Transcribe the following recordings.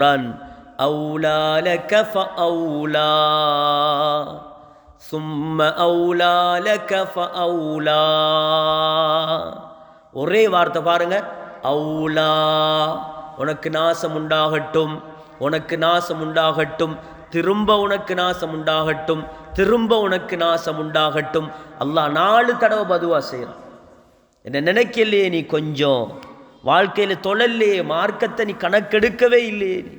குரான் அவுலா லக ஃபஅவுலா சும்ம அவுலா லக ஃபஅவுலா ஒரே வார்த்தை பாருங்க. அவுலா. உனக்கு நாசம் உண்டாகட்டும். உனக்கு நாசம் உண்டாகட்டும். திரும்ப உனக்கு நாசம் உண்டாகட்டும். திரும்ப உனக்கு நாசம் உண்டாகட்டும். அல்லாஹ் நாலு தடவை பதுவா செய்கிறான் என்ன நினைக்கலையே நீ கொஞ்சம்? வாழ்க்கையில் தொழல்லையே மார்க்கத்தை நீ கணக்கெடுக்கவே இல்லையே நீ.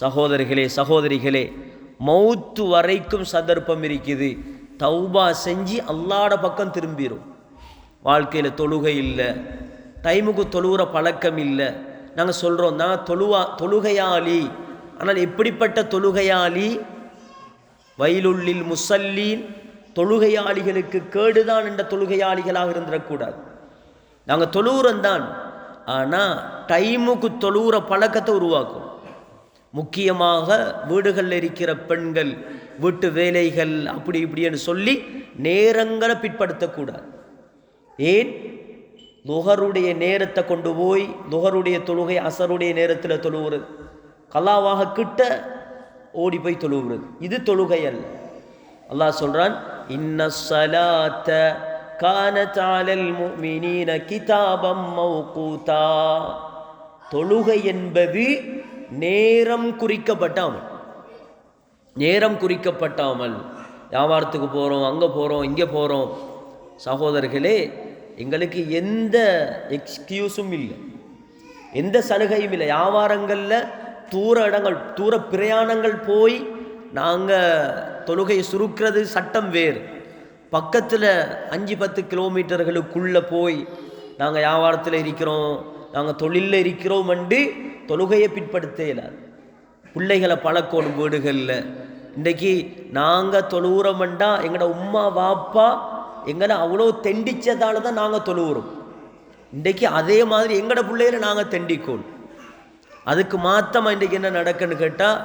சகோதரிகளே சகோதரிகளே மௌத்து வரைக்கும் சந்தர்ப்பம் இருக்குது. தௌபா செஞ்சு அல்லாட பக்கம் திரும்பிடும் வாழ்க்கையில் தொழுகை இல்லை. டைமுக்கு தொழுகிற பழக்கம் இல்லை. நாங்கள் சொல்கிறோம் நான் தொழுவா தொழுகையாளி. ஆனால் எப்படிப்பட்ட தொழுகையாளி? வயலுள்ளில் முசல்லீன் தொழுகையாளிகளுக்கு கேடுதான் என்ற தொழுகையாளிகளாக இருந்துடக்கூடாது. நாங்கள் தொழுகிறோம் தான் ஆனால் டைமுக்கு தொழுகிற பழக்கத்தை உருவாக்கும். முக்கியமாக வீடுகளில் இருக்கிற பெண்கள் வீட்டு வேலைகள் அப்படி இப்படின்னு சொல்லி நேரங்களை பிற்படுத்தக்கூடாது. ஏன்? நுகருடைய நேரத்தை கொண்டு போய் நுகருடைய தொழுகை அசருடைய நேரத்தில் தொழுவுறது. கலாவாக கிட்ட ஓடி போய் தொழுகிறது இது தொழுகை அல்ல. அல்லாஹ் சொல்கிறான் இன்ன சலாத்த கானத் அலல் முஃமினீன கிதாபம் மௌகூதா தொழுகை என்பது நேரம் குறிக்கப்பட்டாமல் நேரம் குறிக்கப்பட்டாமல் வியாபாரத்துக்கு போகிறோம் அங்கே போகிறோம் இங்கே போகிறோம் சகோதரர்களே எங்களுக்கு எந்த எக்ஸ்கியூஸும் இல்லை. எந்த சலுகையும் இல்லை. வியாபாரங்களில் தூர இடங்கள் தூர பிரயாணங்கள் போய் நாங்கள் தொழுகையை சுருக்கிறது சட்டம் வேறு. பக்கத்தில் அஞ்சு பத்து கிலோமீட்டர்களுக்குள்ளே போய் நாங்கள் வியாபாரத்தில் இருக்கிறோம் நாங்கள் தொழிலில் இருக்கிறோம் என்று தொழுகையை பிற்படுத்த பிள்ளைகளை பழக்கணும் வீடுகளில். இன்றைக்கி நாங்கள் தொழுகிறோம்ண்டா எங்களோட உம்மா வாப்பா எங்களை அவ்வளோ தெண்டிச்சதால தான் நாங்கள் தொழுகிறோம் இன்றைக்கி அதே மாதிரி எங்களோட பிள்ளைகளை நாங்கள் தெண்டிக்கோம் அதுக்கு மாத்தமாக இன்றைக்கி என்ன நடக்குன்னு கேட்டால்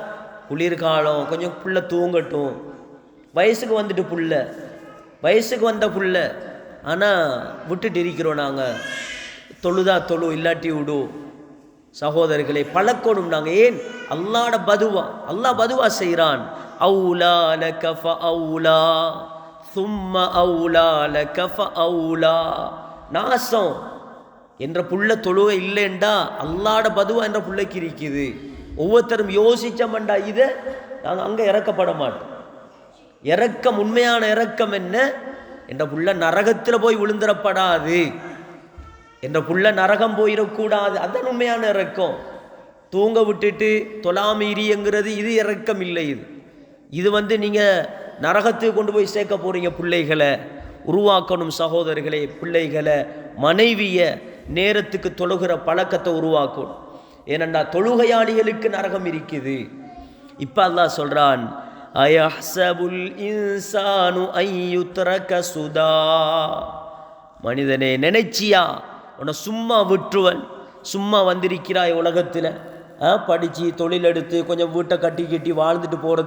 குளிர்காலம் கொஞ்சம் புள்ள தூங்கட்டும். வயசுக்கு வந்துட்டு புள்ள. வயசுக்கு வந்த புள்ள ஆனால் விட்டுட்டு இருக்கிறோம் நாங்கள் தொழுதா தொழு இல்லாட்டி விடு. சகோதரர்களை பழக்கணும் நாங்கள் ஏன்? அல்லாட பதுவா அல்லா பதுவா செய்கிறான் அவுலா லக ஃபஅவுலா சும்ம அவுலா லக ஃபஅவுலா நாசம். என்ற புள்ள தொழுவ இல்லைண்டா அல்லாட பதுவா என்ற பிள்ளைக்கு இருக்குது. ஒவ்வொருத்தரும் யோசிச்சமண்டா இதை நாங்கள் அங்கே இறக்கப்பட மாட்டோம். இறக்கம் உண்மையான இறக்கம் என்ன? என்ற புள்ள நரகத்தில் போய் விழுந்துடப்படாது என்ற புள்ள நரகம் போயிடக்கூடாது அதன் உண்மையான இறக்கம் தூங்க விட்டுட்டு தொலாமீரிங்கிறது இது இறக்கம் இல்லை இது. இது வந்து நீங்கள் நரகத்துக்கு கொண்டு போய் சேர்க்க போகிறீங்க பிள்ளைகளை. உருவாக்கணும் சகோதரர்களே பிள்ளைகளை. மனைவியை நேரத்துக்கு தொழுகிற பழக்கத்தை உருவாக்கணும். ஏனண்டா தொழுகையாளிகளுக்கு நரகம் இருக்குது. இப்போ அல்லாஹ் சொல்கிறான் அயஹ்சபுல் இன்சானு ஐயுத்ரக சுதா மனிதனே நினைச்சியா? உன்னை சும்மா விட்டுருவன். சும்மா வந்திருக்கிறாய் உலகத்தில். படித்து தொழில் எடுத்து கொஞ்சம் வீட்டை கட்டி கட்டி வாழ்ந்துட்டு போகிறது